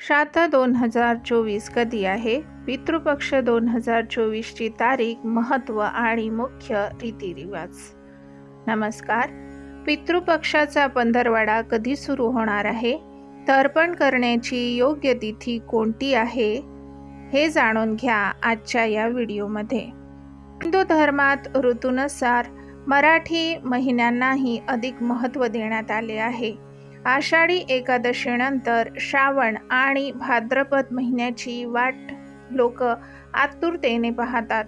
श्राद्ध दोन हजार चोवीस कधी आहे? पितृपक्ष दोन हजार चोवीसची तारीख महत्त्व आणि मुख्य रीतिरिवाज. नमस्कार. पितृपक्षाचा पंधरवाडा कधी सुरू होणार आहे? तर्पण करण्याची योग्य तिथी कोणती आहे? हे जाणून घ्या आजच्या या व्हिडिओमध्ये. हिंदू धर्मात ऋतूनुसार मराठी महिन्यांनाही अधिक महत्त्व देण्यात आले आहे. आषाढी एकादशीनंतर श्रावण आणि भाद्रपद महिन्याची वाट लोक आतुरतेने पाहतात.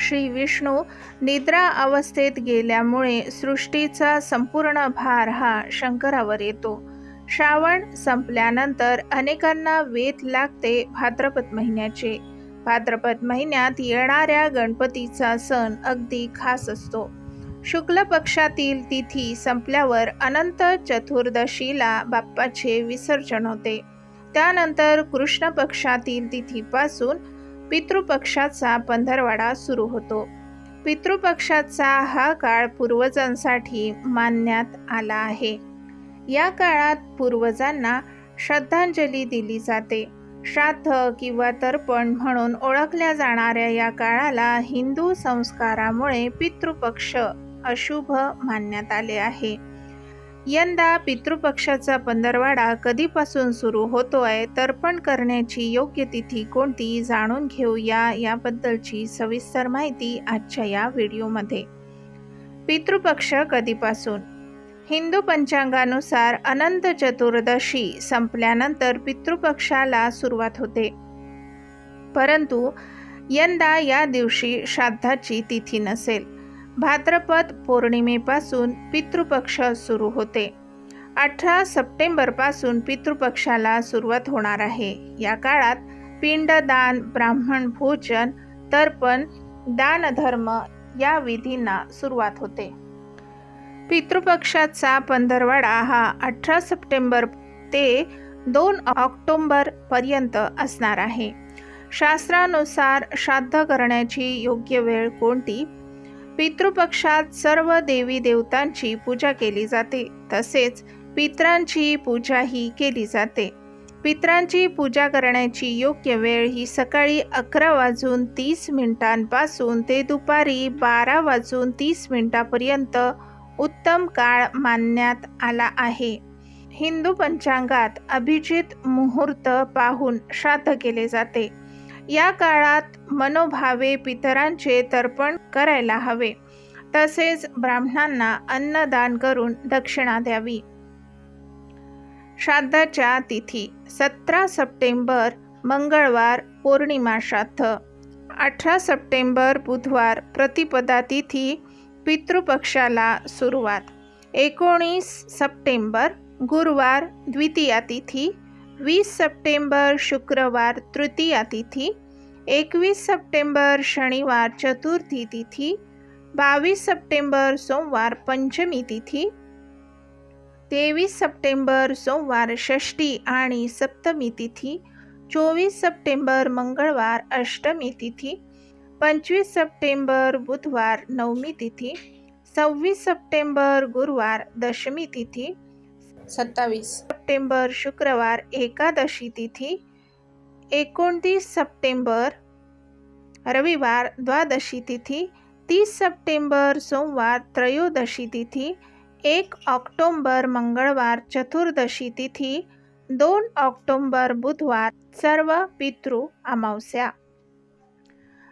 श्री विष्णू निद्रा अवस्थेत गेल्यामुळे सृष्टीचा संपूर्ण भार हा शंकरावर येतो. श्रावण संपल्यानंतर अनेकांना वेद लागते भाद्रपद महिन्याचे. भाद्रपद महिन्यात येणाऱ्या गणपतीचा सण अगदी खास असतो. शुक्ल पक्षातील तिथी संपल्यावर अनंत चतुर्दशीला बाप्पाचे विसर्जन होते. त्यानंतर कृष्ण पक्षातील तिथीपासून पितृपक्षाचा पंधरवाडा सुरू होतो. पितृपक्षाचा हा काळ पूर्वजांसाठी मानण्यात आला आहे. या काळात पूर्वजांना श्रद्धांजली दिली जाते. श्राद्ध किंवा तर्पण म्हणून ओळखल्या जाणाऱ्या या काळाला हिंदू संस्कारामुळे पितृपक्ष अशुभ मानण्यात आले आहे. यंदा पितृपक्षाचा पंधरवाडा कधीपासून सुरू होतो आहे तर्पण करण्याची योग्य तिथी कोणती जाणून घेऊया याबद्दलची सविस्तर माहिती आजच्या या व्हिडिओमध्ये. पितृपक्ष कधीपासून? हिंदू पंचांगानुसार अनंत चतुर्दशी संपल्यानंतर पितृपक्षाला सुरुवात होते. परंतु यंदा या दिवशी श्राद्धाची तिथी नसेल. भाद्रपद पौर्णिमेपासून पितृपक्ष सुरू होते. अठरा सप्टेंबरपासून पितृपक्षाला सुरुवात होणार आहे. या काळात पिंडदान ब्राह्मण भोजन तर्पण दानधर्म या विधींना सुरुवात होते. पितृपक्षाचा पंधरवाडा हा अठरा सप्टेंबर ते दोन ऑक्टोंबरपर्यंत असणार आहे. शास्त्रानुसार श्राद्ध करण्याची योग्य वेळ कोणती? पितृपक्षात सर्व देवी देवतांची पूजा केली जाते. तसेच पित्रांची पूजाही केली जाते. पित्रांची पूजा करण्याची योग्य वेळ ही सकाळी अकरा वाजून तीस मिनिटांपासून ते दुपारी बारा वाजून तीस मिनिटापर्यंत उत्तम काळ मानण्यात आला आहे. हिंदू पंचांगात अभिजित मुहूर्त पाहून श्राद्ध केले जाते. या काळात मनोभावे पितरांचे तर्पण करायला हवे. तसेच ब्राह्मणांना अन्नदान करून दक्षिणा द्यावी. श्राद्धाच्या तिथी सतरा सप्टेंबर मंगळवार पौर्णिमा श्राद्ध. अठरा सप्टेंबर बुधवार प्रतिपदा तिथी पितृपक्षाला सुरुवात. एकोणीस सप्टेंबर गुरुवार द्वितीया तिथी वीस सप्टेंबर शुक्रवार तृतीया तिथी एकवीस सप्टेंबर शनिवार चतुर्थी तिथी बावीस सप्टेंबर सोमवार पंचमी तिथी तेवीस सप्टेंबर सोमवार षष्टी आणि सप्तमी तिथी चोवीस सप्टेंबर मंगळवार अष्टमी तिथी पंचवीस सप्टेंबर बुधवार नवमी तिथी सव्वीस सप्टेंबर गुरुवार दशमी तिथी सत्तावीस सप्टेंबर शुक्रवार एकादशी तिथी एकोणतीस सप्टेंबर रविवार द्वादशी तिथी तीस सप्टेंबर सोमवार त्रयोदशी तिथी एक ऑक्टोंबर मंगळवार चतुर्दशी तिथी दोन ऑक्टोंबर बुधवार सर्व पितृ अमावस्या.